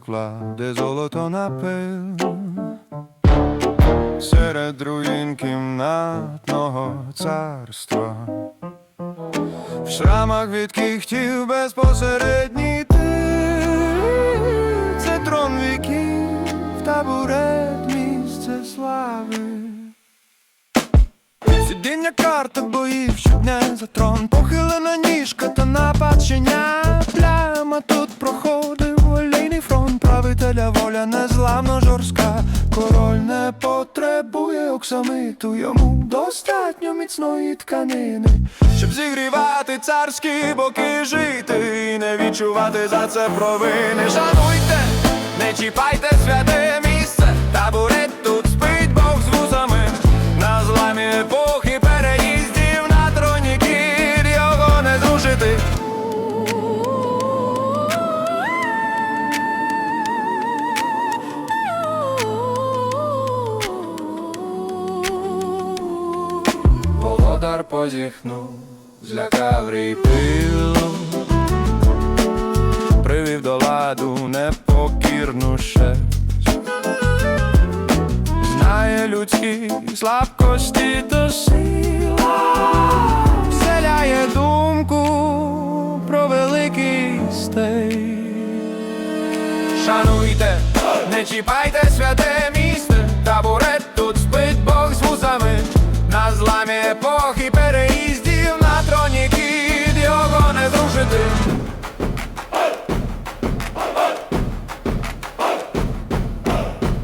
кладе золото на пил. Серед руїн кімнатного царства, в шрамах від кіхтів безпосередній ти, це трон віків, табурет, місце слави. Сидіння карта боїв, щоб не за трон. Похилена ніжка та напад щеня. Пляма тут фронт Правителя воля незламно жорстка Король не потребує оксамиту Йому достатньо міцної тканини Щоб зігрівати царські боки жити І не відчувати за це провини. Шануйте, не чіпайте святе Володар позіхнув, злякав рій пил, привів до ладу непокірну шерсть. Знає людські слабкості та сила, вселяє думку про великий стей. Шануйте, не чіпайте святе місце,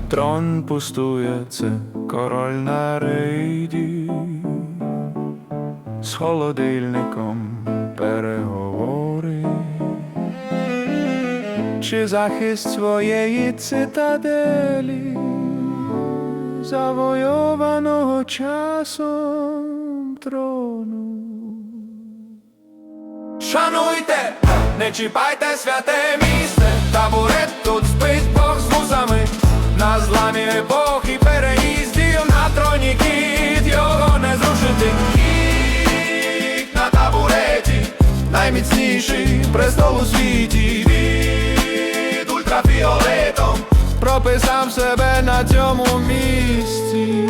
Трон пустує, це король на рейді з холодильником переговори. Чи захист своєї цитаделі, завойованого часом трону. Шануйте, не чіпайте святе місце, табурет тут спить найміцніший престол у світі від ультрафіолетом прописав себе на цьому місці.